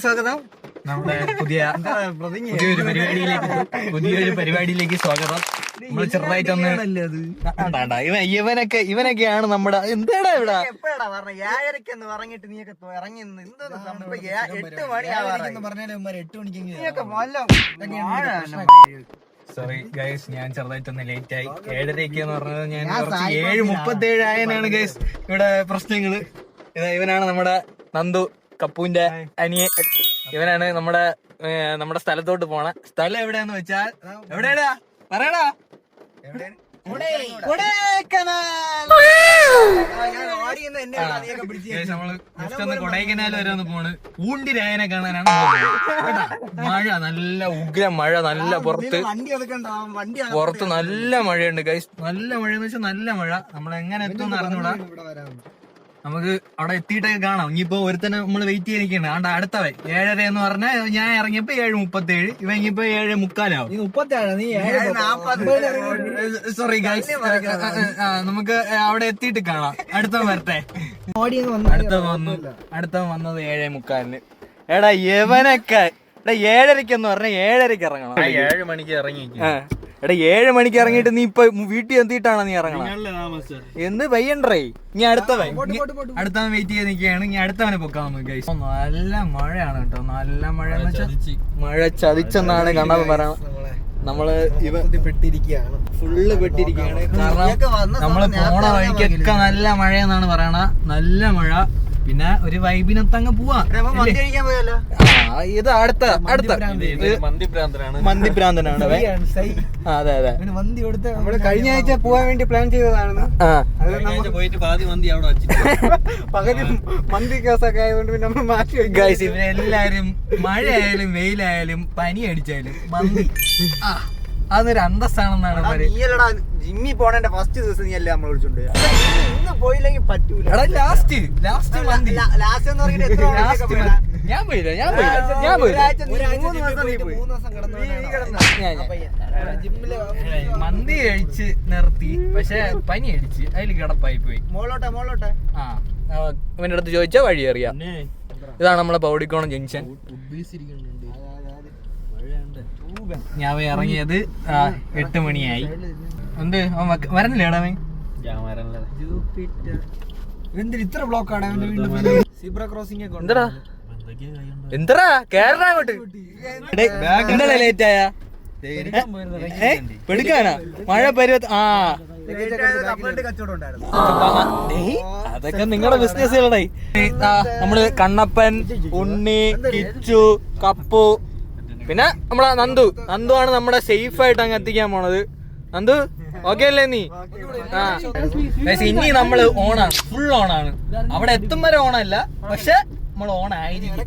സ്വാഗതം. നമ്മുടെ പുതിയ പുതിയൊരു പരിപാടിയിലേക്ക് പുതിയൊരു പരിപാടിയിലേക്ക് സ്വാഗതം. നമ്മൾ ചെറുതായിട്ടൊന്ന് ഇവനൊക്കെ ഇവനൊക്കെയാണ് നമ്മുടെ എന്താടാ ഇവിടെ? എപ്പോഴാ പറഞ്ഞ? ഏഴരക്കെന്ന് പറഞ്ഞിട്ട് നീയൊക്കെ ഇറങ്ങി എട്ട് ഏ- എട്ട് മണിക്ക് നീയൊക്കെ വല്ല. സോറി ഗൈസ് ഞാൻ ചെറുതായിട്ടൊന്ന് ലേറ്റ് ആയി. ഏഴരയ്ക്ക് എന്ന് പറഞ്ഞത് ഞാൻ ഏഴ് മുപ്പത്തി ഏഴ് ആയനാണ് ഗൈസ് ഇവിടെ പ്രശ്നങ്ങൾ. ഇത് ഇവനാണ് നമ്മുടെ നന്ദു. കപ്പൂന്റെ അനിയ ഇവനാണ് നമ്മുടെ നമ്മുടെ സ്ഥലത്തോട്ട് പോണ. സ്ഥലം എവിടെയാന്ന് വെച്ചാൽ എവിടെയാടാ? പറയടാ. കൊടൈക്കനാൽ. വരെ ഒന്ന് പോണ്. ഊണ്ടി രായനെ കാണാനാണ്. മഴ നല്ല ഉഗ്ര മഴ നല്ല പുറത്ത്. വണ്ടി എടുക്കണ്ട വണ്ടി പുറത്ത് നല്ല മഴയുണ്ട് ഗൈസ് നല്ല മഴ എന്ന് വെച്ചാൽ നല്ല മഴ. നമ്മൾ എങ്ങനെ എത്തുമെന്ന് അറിഞ്ഞൂടാ. നമുക്ക് അവിടെ എത്തിയിട്ടൊക്കെ കാണാം. ഇനിയിപ്പോ ഒരുത്തനെ നമ്മൾ വെയിറ്റ് ചെയ്തിരിക്കണം ആണ്ട് അടുത്തവൻ. ഏഴര എന്ന് പറഞ്ഞാൽ ഞാൻ ഇറങ്ങിയപ്പോ ഏഴ് മുപ്പത്തി ഏഴ് ഇവ ഇനിയിപ്പോ ഏഴ് മുക്കാലാവും സോറി ഗൈസ് നമുക്ക് അവിടെ എത്തിയിട്ട് കാണാം. അടുത്ത വരട്ടെ. അടുത്ത വന്നു. അടുത്ത വന്നത് ഏഴേ മുക്കാലിന്. എടാ യവനൊക്കെ എടാ ഏഴരയ്ക്ക് എന്ന് പറഞ്ഞ ഏഴരക്ക് ഇറങ്ങണം. ഏഴ് മണിക്ക് ഇറങ്ങി. എടാ ഏഴ് മണിക്ക് ഇറങ്ങിയിട്ട് നീ ഇപ്പൊ വീട്ടിൽ എത്തിയിട്ടാണ് നീ ഇറങ്ങണം? എന്ത് വയ്യണ്ടേ ഇനി അടുത്തവൻ. അടുത്തവൻ വെയിറ്റ് ചെയ്ത് നിൽക്കുകയാണ്. ഇനി അടുത്തവനെ പൊക്കാൻ നമുക്ക് നല്ല മഴയാണ് കേട്ടോ. നല്ല മഴ എന്ന് വെച്ചാൽ മഴ ചതിച്ചെന്നാണ് കണ്ണാൻ പറയണത് നമ്മൾ. ഇവ പെട്ടിരിക്കുകയാണ് ഫുള്ള് പെട്ടിരിക്കുകയാണ്. കാരണം നമ്മൾ പോണ വഴിക്കൊക്കെ നല്ല മഴയെന്നാണ് പറയണ. നല്ല മഴ. പിന്നെ ഒരു വൈബിനത്തങ്ങ് പോവാ. ഇത് അടുത്ത അടുത്ത. ഇത് മന്തി പ്രാന്തനാണ് മന്തി ഭ്രാന്തനാണ് അതെ അതെ. നമ്മൾ കഴിഞ്ഞ ആഴ്ച പോവാൻ വേണ്ടി പ്ലാൻ ചെയ്തതാണ് മന്തി കേസൊക്കെ ആയതുകൊണ്ട് പിന്നെ നമ്മൾ മാറ്റി വെക്കും ഗൈസ് ഇവരെല്ലാരും മഴയായാലും വെയിലായാലും പനി അടിച്ചാലും മന്തി. ആ, അതൊരു അന്തസ്സാണെന്നാണ് നീയല്ലടാ ജിമ്മി പോണേന്റെ ഫസ്റ്റ് ദിവസം നീ അല്ലേ നമ്മൾ വിളിച്ചോണ്ട്. ഇന്ന് പോയില്ലെങ്കിൽ പറ്റൂല. എടാ ലാസ്റ്റ് ലാസ്റ്റ് മന്തി. ലാസ്റ്റ് എന്ന് പറഞ്ഞിട്ട് എത്ര ഞാൻ പോയില്ല ഞാൻ പോയില്ല ഞാൻ പോയില്ല. മന്തി കഴിച്ച് നിർത്തി. പക്ഷെ പനി അടിച്ച്. അതിൽ കിടപ്പായി പോയി. മോളോട്ടെ മോളോട്ടെ. ആ ആ, ഇവന്റെ അടുത്ത് ചോദിച്ചാ വഴി അറിയാം. ഇതാണ് നമ്മളെ പൗടിക്കോണം ജംഗ്ഷൻ. ഞാൻ പോയി ഇറങ്ങിയത് എട്ട് മണിയായി. എന്ത്? അവൻ എന്തിന് ഇത്ര ബ്ലോക്ക് ആണ് സീബ്ര ക്രോസിംഗ് ഒക്കെ ഉണ്ട്. എന്തടാ? എന്തടാ കേരള അങ്ങോട്ട് എന്താ ലേറ്റ് ആയ? പെടുക്കാനാ? മഴ പരുവത്ത് ആ. അതൊക്കെ നിങ്ങളുടെ ബിസിനസ്സുകളുടെ നമ്മൾ കണ്ണപ്പൻ ഉണ്ണി കിച്ചു കപ്പു പിന്നെ നമ്മളെ നന്ദു. നന്ദു ആണ് നമ്മുടെ സേഫ് ആയിട്ട് അങ്ങ് എത്തിക്കാൻ പോണത്. നന്ദു ഓക്കെ അല്ലേ നീ? ആ. ഇനി നമ്മൾ ഓണാണ് ഫുൾ ഓണാണ് അവിടെ എത്തും വരെ ഓണല്ല പക്ഷെ നമ്മൾ ഓൺ ആയിരിക്കും.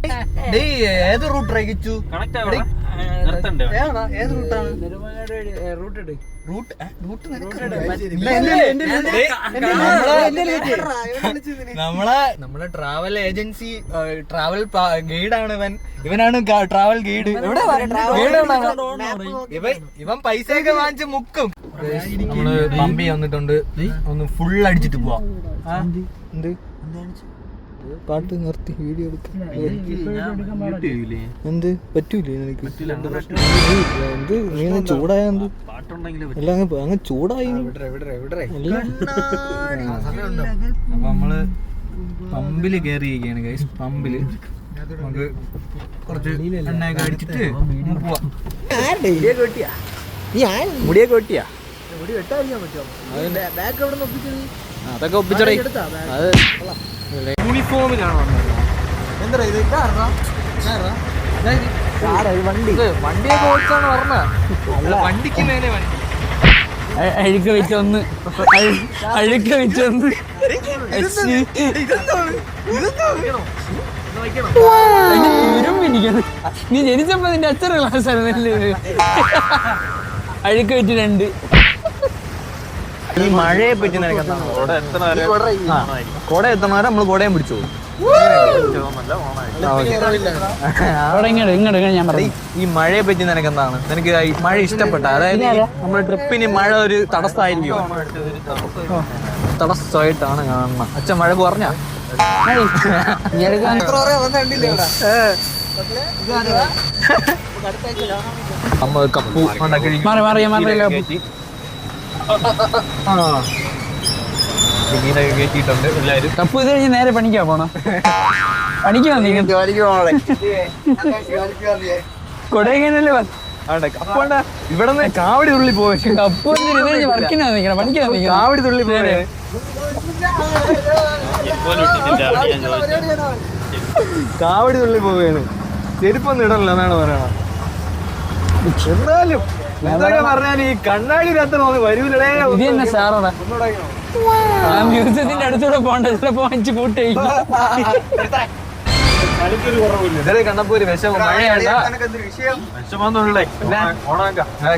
ഏത് റൂട്ട് നിർത്തണ്ടേ? ഏതാ ഏത് റൂട്ടാണ് റൂട്ട് റൂട്ട് റൂട്ട് നമ്മളെ നമ്മളെ നമ്മളെ ട്രാവൽ ഏജൻസി ട്രാവൽ ഗൈഡ് ആണ് ഇവൻ. ഇവനാണ് ട്രാവൽ ഗൈഡ് ഇവൻ ഇവൻ ഒക്കെ വാങ്ങിച്ച് മുക്കും. നമ്മൾ പമ്പി വന്നിട്ടുണ്ട്. ഒന്ന് ഫുൾ അടിച്ചിട്ട് പോവാ. എന്ത്? പാട്ട് നിർത്തി വീഡിയോ എന്ത്? പറ്റൂലേ നിനക്ക്? എന്ത്? നീ അങ്ങ് ചൂടായ എന്ത്? അങ്ങ് അങ്ങ് ചൂടായി. അപ്പൊ നമ്മൾ പമ്പിൽ കേറിയിരിക്കാണ് ഗൈസ് പമ്പിൽ. നമുക്ക് കുറച്ച് എണ്ണയൊക്കെ അടിച്ചിട്ട് പോവാം. മുടിയൊക്കെ വെട്ടിയാ? അതൊക്കെ ഒപ്പിച്ചടേ. അത് യൂണിഫോമിലാണ് വന്നത്. എന്താ ഇത്? വണ്ടി? വണ്ടിക്ക് മേലെ വണ്ടി. അഴുക്ക വെച്ചൊന്ന് അഴുക്ക വെച്ചൊന്ന് തുരുമ്പിരിക്കുന്നു നീ ജനിച്ചപ്പോ നിന്റെ അച്ഛൻ ക്ലാസ് ആയിരുന്നല്ലേ അഴുക്ക വെച്ച് രണ്ട്. ഈ മഴയെ പറ്റി കൊട എത്തണവരെ നമ്മൾ കൊടയും പിടിച്ചു പോകും ഈ മഴയെ പറ്റി നിനക്ക് എന്താണ്? നിനക്ക് ഈ മഴ ഇഷ്ടപ്പെട്ട അതായത് നമ്മുടെ ട്രിപ്പിന് മഴ ഒരു തടസ്സമായിരിക്കും തടസ്സമായിട്ടാണ് കാണുന്നത് അച്ഛൻ മഴ എടുക്കാൻ നമ്മൾ കപ്പു ഉണ്ടാക്കി കയറ്റിയിട്ടുണ്ട് എല്ലാവരും. കപ്പ് ഇത് കഴിഞ്ഞ് നേരെ പണിക്കാ പോണോ? പണിക്ക് വന്നിരിക്കുന്നു ജോലിക്ക് പോണേ വേണ്ട. ഇവിടെ കാവടി തുള്ളി പോയി കപ്പ് വർക്കിനാ വന്നിരിക്കണം പണിക്ക് വന്നിരിക്കണം കാവടി തുള്ളി പോരെ കാവടി തുള്ളി പോവുകയാണ് ചെരുപ്പൊന്നും ഇടണല്ലോ എന്നാണ് പറയണത്. എന്നാലും എന്തൊക്കെ പറഞ്ഞാൽ ഈ ഇത് തന്നെ മ്യൂസിയത്തിന്റെ അടുത്തൂടെ പോകണ്ട ചിലപ്പോ അഞ്ച് കൂട്ടേ ഇതേ കണ്ടപ്പോ ഒരു വിഷമം മഴയല്ല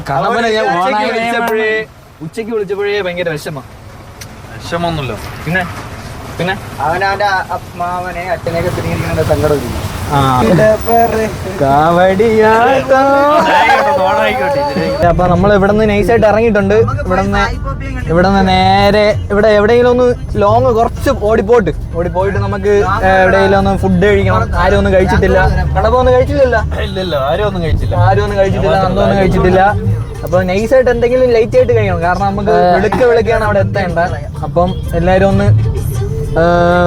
കണ്ണപ്പനെ ഞാൻ ഉച്ചയ്ക്ക് വിളിച്ചപ്പോഴേ ഉച്ചയ്ക്ക് വിളിച്ചപ്പോഴേ ഭയങ്കര വിഷമം. വിഷമൊന്നുമില്ല. പിന്നെ? പിന്നെ? അവനവന്റെ അമ്മാവനെ അച്ഛനെയൊക്കെ തിരിഞ്ഞിരിക്കുന്ന സങ്കടം അപ്പൊ നമ്മൾ ഇവിടെ നിന്ന് നൈസായിട്ട് ഇറങ്ങിയിട്ടുണ്ട്. ഇവിടെ നിന്ന് ഇവിടെ നിന്ന് നേരെ ഇവിടെ എവിടെയെങ്കിലും ഒന്ന് ലോങ് കുറച്ച് ഓടിപ്പോട്ട്. ഓടിപ്പോയിട്ട് നമുക്ക് എവിടെയെങ്കിലും ഒന്ന് ഫുഡ് കഴിക്കണം. ആരും ഒന്നും കഴിച്ചിട്ടില്ല. കടപ്പ ഒന്നും കഴിച്ചില്ലല്ല ഇല്ലല്ലോ ആരും ഒന്നും കഴിച്ചില്ല. ആരും ഒന്നും കഴിച്ചിട്ടില്ല നന്ദൊന്നും കഴിച്ചിട്ടില്ല. അപ്പൊ നൈസായിട്ട് എന്തെങ്കിലും ലൈറ്റ് ആയിട്ട് കഴിക്കണം കാരണം നമുക്ക് വെളുക്ക വെളുക്കാണ് അവിടെ എത്തേണ്ട അപ്പം എല്ലാരും ഒന്ന്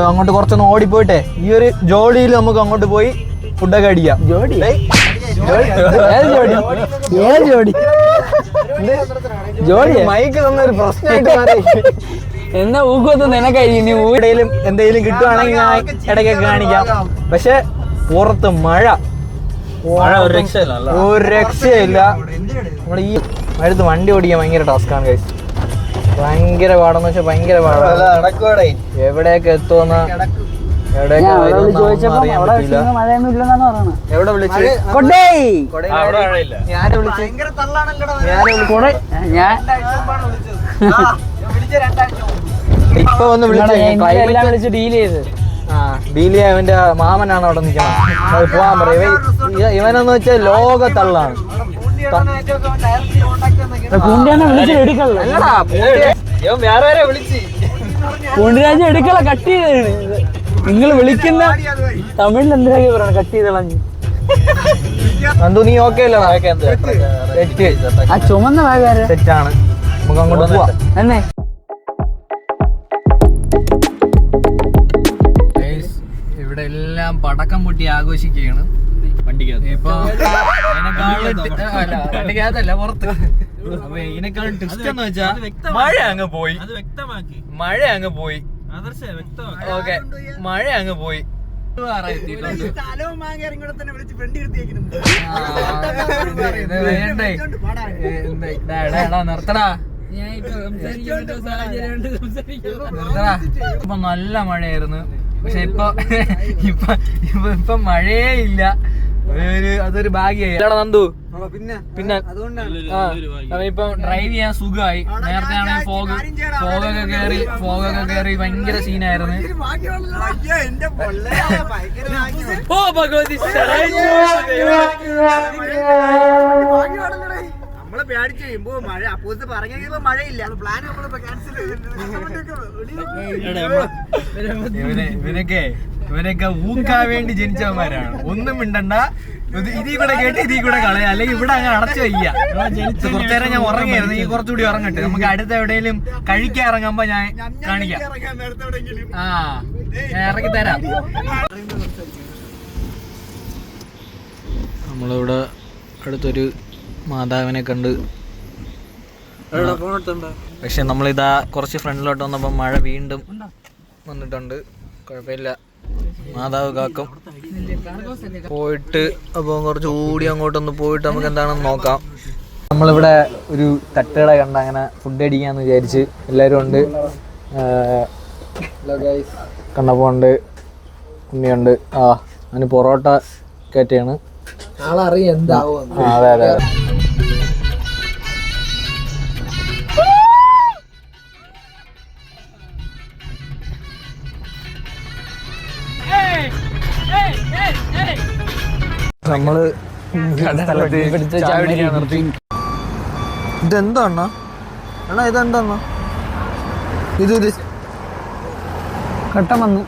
അങ്ങോട്ട് കുറച്ചൊന്ന് ഓടിപ്പോയിട്ടെ. ഈ ഒരു ജോഡിയിൽ നമുക്ക് അങ്ങോട്ട് പോയി ഫുഡൊക്കെ അടിക്കാം. ജോഡി? ഏത് ജോഡി? ഏത് ജോഡി? ജോഡി മൈക്ക് തന്നൊരു പ്രശ്നമായിട്ട് മാറി. എന്നാ ഊക്കത്ത് നിനക്കായിരിക്കും നീ ഊടയിലും എന്തെങ്കിലും കിട്ടുവാണെങ്കിൽ ഞാൻ ഇടയ്ക്കൊക്കെ കാണിക്കാം. പക്ഷെ പുറത്ത് മഴ. മഴ ഒരു രക്ഷയില്ല ഒരു രക്ഷയില്ല. നമ്മുടെ ഈ മഴത്ത് വണ്ടി ഓടിക്കാൻ ഭയങ്കര ടാസ്ക്കാണ് കഴിച്ച് ഭയങ്കര പാടെന്ന് വെച്ചാൽ ഭയങ്കര പാടാണ് എവിടെയൊക്കെ എത്തുമെന്ന് എവിടെ വിളിച്ചു? ഞാൻ ഇപ്പൊ ഒന്ന് വിളിച്ചു ഡീൽ ചെയ്ത്. ആ ഡീലി അവന്റെ മാമനാണ് അവിടെ നിൽക്കുന്നത്. പോവാൻ പറയും. ഇവനെന്ന് വെച്ചാൽ ലോക തള്ളാണ് പൂണ്ടിയാനെ വിളിച്ച് എടുക്കല്ല? അല്ലടാ പൂണ്ടി- ഇവൻ വേറെ വിളിച്ച്? പൂണ്ടിരാജ എടുക്കല കട്ട് ചെയ്താണ് നിങ്ങൾ വിളിക്കുന്ന തമിഴിൽ എന്തിനാ പറയണം? കട്ട് ചെയ്ത നന്ദു നീ ഓക്കെ ആ ചുമന്ന തെറ്റാണ്. നമുക്ക് അങ്ങോട്ട് പോവാം. എന്നെ ഇവിടെ എല്ലാം പടക്കം പൊട്ടി ആഘോഷിക്കുകയാണ്. വണ്ടിക്കകത്തല്ല പുറത്ത്. അപ്പൊ ഇതിനെക്കാളും ട്വിസ്റ്റ് എന്ന് വെച്ചാ മഴ അങ്ങ് പോയി. അത് വ്യക്തമാക്കി. മഴ അങ്ങ് പോയി. ഓക്കെ മഴ അങ്ങ് പോയി. നിർത്തടാ. ഇപ്പൊ നല്ല മഴയായിരുന്നു. പക്ഷെ ഇപ്പൊ ഇപ്പൊ ഇപ്പൊ ഇപ്പൊ മഴയേ ഇല്ല. അതൊരു ഭാഗ്യായി. നന്ദു. പിന്നെ? പിന്നെ. ഇപ്പൊ ഡ്രൈവ് ചെയ്യാൻ സുഖമായി. നേരത്തെ ആണെങ്കിൽ ഫോഗ് ഫോഗൊക്കെ കയറി ഫോഗൊക്കെ കയറി ഭയങ്കര സീനായിരുന്നു. ഓ ഭഗവതി നമ്മളെ പേടിച്ചു കഴിയുമ്പോ മഴ അപ്പോഴത്തെ പറഞ്ഞപ്പോ മഴയില്ല. പ്ലാൻ നമ്മളിപ്പോ ക്യാൻസൽ ഇവനെ ഇവനൊക്കെ ഇവനൊക്കെ ഊക്കാൻ വേണ്ടി ജനിച്ചവന്മാരാണ്. ഒന്നും മിണ്ടണ്ട. ഇത് ഇതിൽ കൂടെ കേട്ട് ഇതീ കൂടെ കളയാ. അല്ലെങ്കിൽ ഇവിടെ അങ്ങ് അടച്ചു വയ്യ. കുറച്ചേരം ഞാൻ ഉറങ്ങിയായിരുന്നു. ഈ കുറച്ചുകൂടി ഉറങ്ങട്ടെ. നമുക്ക് അടുത്ത എവിടെയെങ്കിലും കഴിക്കാൻ ഇറങ്ങുമ്പോ ഞാൻ കാണിക്കാം. ആ. ഞാൻ ഇറക്കി തരാം. നമ്മളിവിടെ അടുത്തൊരു മാതാവിനെ കണ്ട് പക്ഷെ നമ്മളിതാ കുറച്ച് ഫ്രണ്ടിലോട്ട് വന്നപ്പോൾ മഴ വീണ്ടും വന്നിട്ടുണ്ട്. കുഴപ്പമില്ല. മാതാവ് കാക്കും. പോയിട്ട് അപ്പോൾ കുറച്ച് കൂടി അങ്ങോട്ടൊന്ന് പോയിട്ട് നമുക്ക് എന്താണെന്ന് നോക്കാം. നമ്മളിവിടെ ഒരു തട്ടുകട കണ്ട അങ്ങനെ ഫുഡ് അടിക്കാന്ന് വിചാരിച്ച് എല്ലാവരും ഉണ്ട്. കണ്ണപ്പുണ്ട് ഉണ്ണിയുണ്ട് ആ അതിന് പൊറോട്ട കയറ്റിയാണ്. ആളറിയാം എന്താവും അതെ അതെ അതെ. നമ്മൾ ഇതെന്താ അണ്ണാ? അണ്ണാ ഇതെന്താ അണ്ണാ? ഇത് ഇത് ഘട്ടം വന്നു.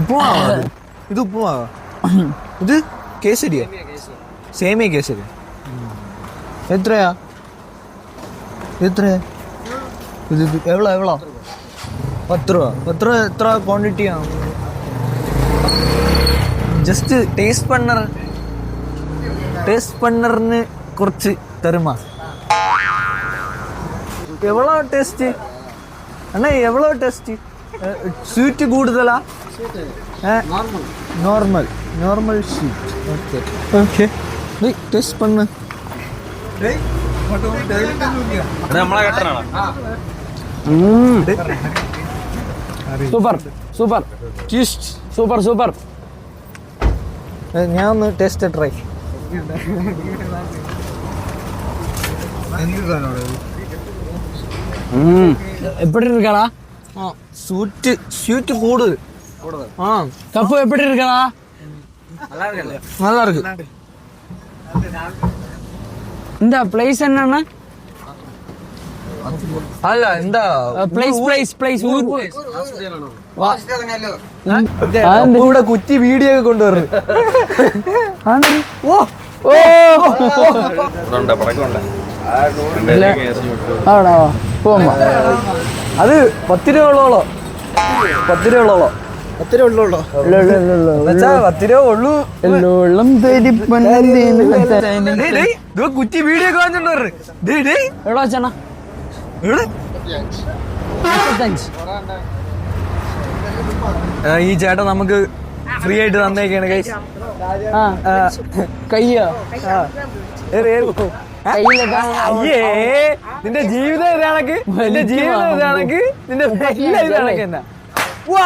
ഉപ്പുമാവോ ഇത് ഉപ്പുമാവോ. ഇത് കേസരിയാ. സേമിയ കേസരി എത്രയാ? എത്രയാ? ഇത് എവളോ എവളോ? പത്ത് രൂപ. പത്ത് രൂപ. എത്ര ക്വാണ്ടിറ്റിയാണ് ജസ്റ്റ് ടേസ്റ്റ് പണ്ണർ ടേസ്റ്റ് പണ്ണറിന് കുറച്ച് തരുമാ. എവളോ ടേസ്റ്റ് അണ്ണാ എവളോ ടേസ്റ്റ് സ്വീറ്റ് കൂടുതലാ? Normal normal sweet okay okay taste പണ്ണ്. Super super super super ഞാൻ ഒന്ന് ടേസ്റ്റ് ട്രൈ எப்படி இருக்கடா സ്വീറ്റ് സ്വീറ്റ് കൂടുതൽ ആ கப்பு எப்படி இருக்கடா நல்லா இருக்கு இந்த பிளேஸ் என்னன்னா അല്ല എന്താ പ്ലേസ് പ്ലേസ് പ്ലേസ് ഇവിടെ കുറ്റി വീഡിയോ ഒക്കെ കൊണ്ടുവരുന്നു അത് പത്ത് രൂപ ഉള്ളോളോ പത്ത് രൂപ ഉള്ളോളോ കുറ്റി വീഡിയോ കാണിച്ചിട്ടുണ്ടോ ഈ ചേട്ടൻ നമുക്ക് ഫ്രീ ആയിട്ട് തന്നേക്കാണ് കൈ ആ കയ്യോ? അയ്യേ നിന്റെ ജീവിതം ഇതാണക്ക് നിന്റെ ജീവിതം ഇതാണക്ക് നിന്റെ എല്ലാം ഇതാണക്ക് എന്നാ? വാ,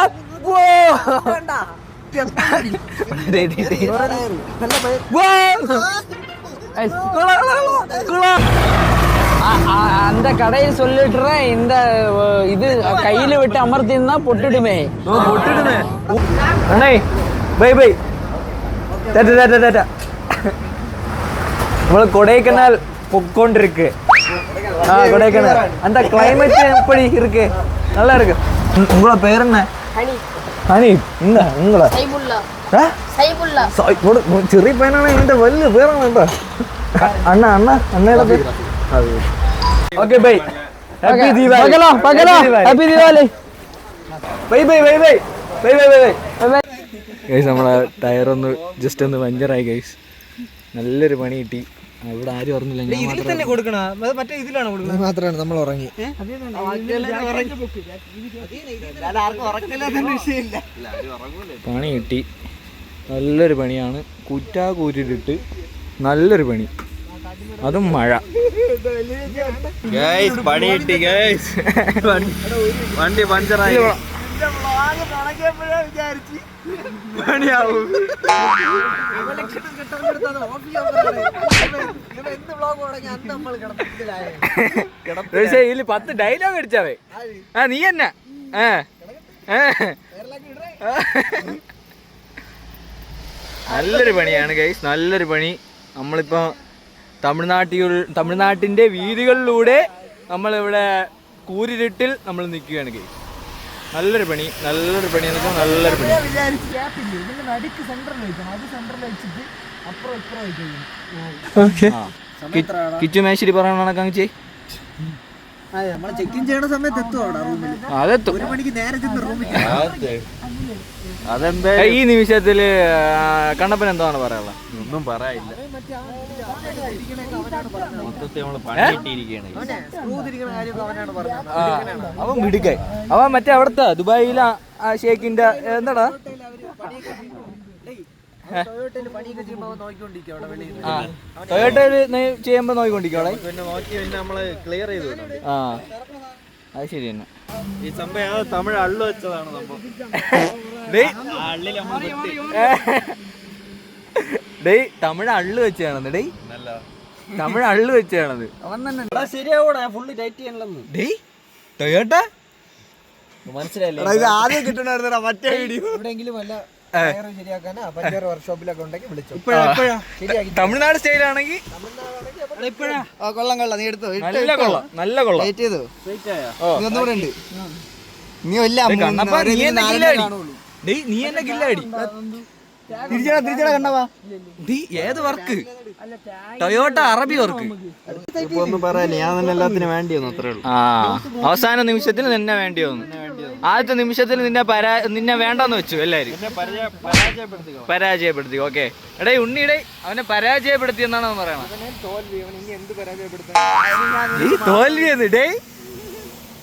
அந்த கடையில் சொல்லிட்டுற இந்த இது கையில விட்டு அமர்த்தினா பொட்டுடுமே. பொட்டுடுமே. அண்ணே bye bye data data data நம்மளுக்கு கொடைக்கானல் பொக்கொண்டிருக்கு ஆ கொடைக்கானல். அந்த கிளைமேட் எப்படி இருக்கு? நல்லா இருக்கு. உங்களோட பேர் என்ன? ஹனி. இந்த உங்களா? சைபுல்லா. சிறி பையனான இந்த வல்லு பேரான அண்ணா அண்ணா அண்ணா பேர் ഓക്കെ ബൈ ഹാപ്പി ദീപാവലി പകലോ പകലോ. Happy Deepavali bye bye bye bye bye bye bye bye guys നമ്മളെ ടയറൊന്ന് ജസ്റ്റ് ഒന്ന് പഞ്ചറായി ഗൈസ് നല്ലൊരു പണി കിട്ടി. ഇവിടെ ആരും അറിഞ്ഞില്ല മാത്രമാണ് നമ്മൾ ഉറങ്ങി. പണി കിട്ടി. നല്ലൊരു പണിയാണ്. കുറ്റാ കൂരിട്ടിട്ട് നല്ലൊരു പണി. അതും മഴ. ഗൈസ് പണി കിട്ടി ഗൈസ് വണ്ടി പഞ്ചറായി. പക്ഷേ ഇതിൽ പത്ത് ഡയലോഗ് അടിച്ചാവേ. ആ നീ തന്നെ ഏ. നല്ലൊരു പണിയാണ് ഗൈസ് നല്ലൊരു പണി. നമ്മളിപ്പോ തമിഴ്നാട്ടിൽ തമിഴ്നാട്ടിന്റെ വീതികളിലൂടെ നമ്മളിവിടെ കൂരിരുട്ടിൽ നമ്മൾ നിൽക്കുകയാണ് ഗൈസ് നല്ലൊരു പണി നല്ലൊരു പണി എന്ന് വെച്ചാൽ നല്ലൊരു പണി. കിച്ചു മേശ്ശേരി പറയണ കണക്കാങ് ചെയ് നമ്മൾ ചെക്കിൻ ചെയ്യണ സമയത്ത് എത്തും അവിടെ റൂമിൽ അതെത്തും. ഒരു മണിക്ക് നേരെ ചെന്ന് റൂമിൽ അതെന്താ ഈ നിമിഷത്തിൽ കണ്ണപ്പൻ എന്താണ് പറയാനുള്ളത്? ഒന്നും പറയില്ല അവൻ മിടുക്കായി അവൻ മറ്റേ അവിടുത്തെ ദുബായിലെ ഷേഖിന്റെ ഷേക്കിന്റെ എന്താടാ? ടൊയോട്ടയിൽ ചെയ്യുമ്പോ നോക്കിക്കൊണ്ടിരിക്കും അവിടെ പിന്നെ നോക്കി പിന്നെ നമ്മൾ ക്ലിയർ ചെയ്തു ആ. അത് ശരി തന്നെ. ഈ സംഭവം തമിഴ് അള്ളു വെച്ചതാണ് സംഭവം. ഡേയ്. തമിഴ് അള്ളു വെച്ചാണത് ഡേയ്. നല്ല. തമിഴ് അള്ളു വെച്ചാണത് ശരിയാവൂടാ ഫുള്ള് ടൈറ്റ് ചെയ്യണമെന്ന് ഡേയ് ടൊയോട്ട? മനസ്സിലായില്ലേ? ഇത് ആദ്യം കിട്ടണായിരുന്നു മറ്റേ വീഡിയോ എവിടെയെങ്കിലും വല്ല തമിഴ്നാട് സ്റ്റൈലാണെങ്കിൽ കൊള്ളം കൊള്ളാം. നീ എടുത്തോ നല്ല കൊള്ളാം നല്ല കൊള്ളാം. ഉണ്ട്. നീ എല്ലാം നീ എന്നെ കില്ലാടി തിരിച്ചടാ തിരിച്ചടാ കണ്ടവാ ഏത് വർക്ക് ടൊയോട്ട അറബി വർക്ക് അവസാന നിമിഷത്തിൽ നിന്നെ വേണ്ടി വന്നു ആദ്യത്തെ നിമിഷത്തിൽ നിന്നെ പരാ നിന്നെ വേണ്ടെന്ന് വെച്ചു എല്ലാരും. പരാജയപ്പെടുത്തി ഓക്കെ. എടേ ഉണ്ണിയുടെ അവനെ പരാജയപ്പെടുത്തി എന്നാണ് അവൻ പറയണത് ഈ തോൽവിയെന്ന് ഡേ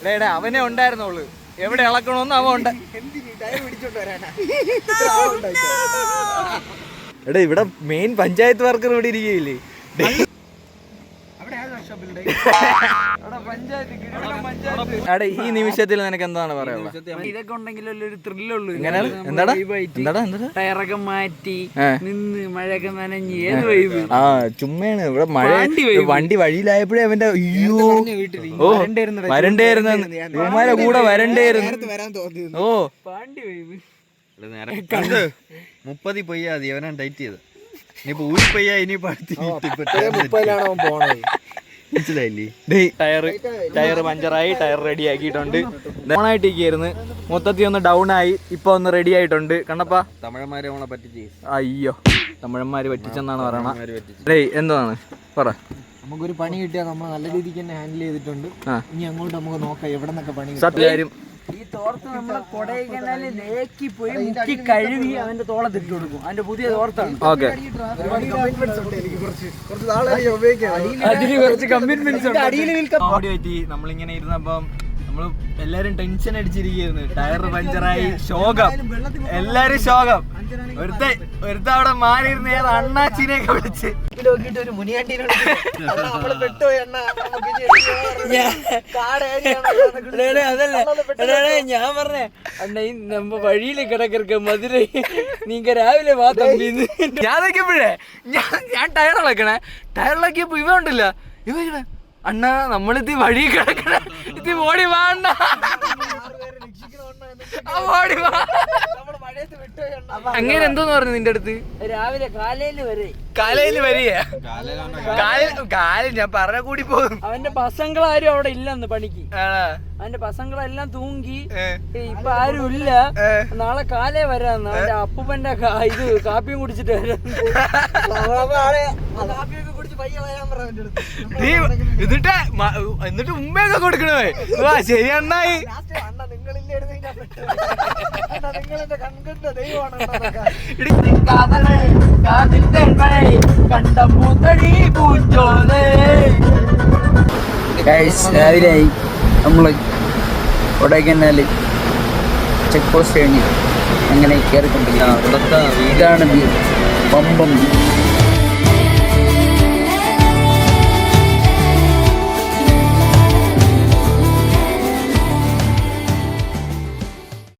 ഡേ ഡേ അവനെ ഉണ്ടായിരുന്നുള്ളു. എവിടെ ഇളക്കണമെന്ന് അവൻ ഉണ്ട്. എടാ ഇവിടെ മെയിൻ പഞ്ചായത്ത് വർക്കർ ഇവിടെ ഇരിക്കുകയില്ലേ? എടാ ഈ നിമിഷത്തിൽ നിനക്ക് എന്താണ് പറയാനുള്ളത്? ഇതൊക്കെ ത്രില്ലുള്ളൂ എങ്ങനെയാണ്? എന്താടാ? എന്താടാ എന്താടാ? ടയറൊക്കെ മാറ്റി. നിന്ന് മഴയൊക്കെ നനഞ്ഞ് ഏത് വൈബ് ആ ചുമ്മയാണ്. ഇവിടെ മഴ വണ്ടി വഴിയിലായപ്പോഴേ അവന്റെ അയ്യോ. ഓ വരണ്ടേരുന്നു ഇവന്മാരെ കൂടെ വരണ്ടേരുന്നു. വരാൻ തോന്നി ഓ. പാണ്ടി വൈബ് മുപ്പതി പൊയ്യാ മതി അവനാണ് ടൈറ്റ് ചെയ്ത് ഇനിയിപ്പോ ഊരി പൊയ്യാ ഇനിയിപ്പോ മുപ്പതിലാണ് അവൻ പോണത്. മനസ്സിലായില്ലേ? ടയർ ടയർ പഞ്ചറായി ടയർ റെഡി ആക്കിയിട്ടുണ്ട് ഓണായിട്ടിരിക്കുന്നു മൊത്തത്തിൽ ഒന്ന് ഡൗൺ ആയി ഇപ്പൊ ഒന്ന് റെഡി ആയിട്ടുണ്ട്. കണ്ടപ്പാ? തമിഴന്മാരെ നമ്മളെ പറ്റിച്ച്. അയ്യോ തമിഴന്മാര് പറ്റിച്ചെന്നാണ് പറയണ ഡേയ് എന്താണ്? പറ. നമുക്കൊരു പണി കിട്ടിയാൽ നമ്മൾ നല്ല രീതിക്ക് തന്നെ ഹാൻഡിൽ ചെയ്തിട്ടുണ്ട്. ഇനി അങ്ങോട്ട് നമുക്ക് നോക്കാം എവിടെ നിന്നൊക്കെ പണി സത്യം ഈ തോർത്ത് നമ്മളെ കൊടൈക്കനാല് ലേക്ക് പോയി മുക്കി കഴുകി അവന്റെ തോളത്തിട്ട് കൊടുക്കും. അവന്റെ പുതിയ തോർത്താണ്. ഓക്കെ. കുറച്ച് നാളെ ഉപയോഗിക്കാം. അതിന് കുറച്ച് കമ്മിറ്റ്മെന്റ്സ് ഉണ്ട് അടിയിൽ നമ്മളിങ്ങനെ ഇരുന്നപ്പം നമ്മൾ എല്ലാരും ടെൻഷൻ അടിച്ചിരിക്കുന്നു ടയർ പഞ്ചറായി ശോകം. എല്ലാരും ശോകം. ഒരുത്ത ഒരുത്ത അവിടെ മാറി ഇരുന്ന് ഏത് അണ്ണാച്ചിനെയൊക്കെ വിളിച്ച്. ഒരു എടേ, അതല്ല. ഞാൻ പറഞ്ഞേ അണ്ണ ഈ നമ്മ വഴിയിൽ കിടക്കിറക്ക മധുരൈ. നീങ്ക രാവിലെ വാ തമ്പിന്ന് ഞാൻ നോക്കിയപ്പോഴേ ഞാൻ ഞാൻ ടയർ ഇളക്കണേ. ടയർ ഇളക്കിയപ്പോ ഇവ ഉണ്ടല്ല ഇവ ഇങ്ങനെ, അണ്ണാ നമ്മളിത് വഴി കിടക്കണ ഇത് ഓടി വാ അണ്ണാ ആ, ഓടി വാ നമ്മുടെ മഴയത്ത് വിട്ടുപോയി എണ്ണ അങ്ങനെ എന്തോന്ന് പറഞ്ഞു നിന്റെ അടുത്ത്? രാവിലെ കാലയിൽ വരെ. കാലയിൽ വരിക കാലിൽ ഞാൻ പറഞ്ഞ കൂടി പോകും. അവന്റെ പസങ്ങളാരും അവിടെ ഇല്ലെന്ന് പണിക്ക്? അവന്റെ പസങ്ങളെല്ലാം തൂങ്ങി. ഇപ്പൊ ആരും ഇല്ല. നാളെ കാലേ വരാന്ന്. അവന്റെ അപ്പൂപ്പന്റെ ഇത് കാപ്പിയും കുടിച്ചിട്ട് വരാം എന്നിട്ട് എന്നിട്ട് ഉമ്മയൊക്കെ കൊടുക്കണേ വാ എന്റെ കൺകണ്ട ദൈവമാണ്. രാവിലെയായി നമ്മൾ കൊടൈക്കനാല് ചെക്ക് പോസ്റ്റ് കഴിഞ്ഞ് അങ്ങനെ കയറിക്കൊണ്ടിരിക്കുന്നത് ഇതാണ് പമ്പം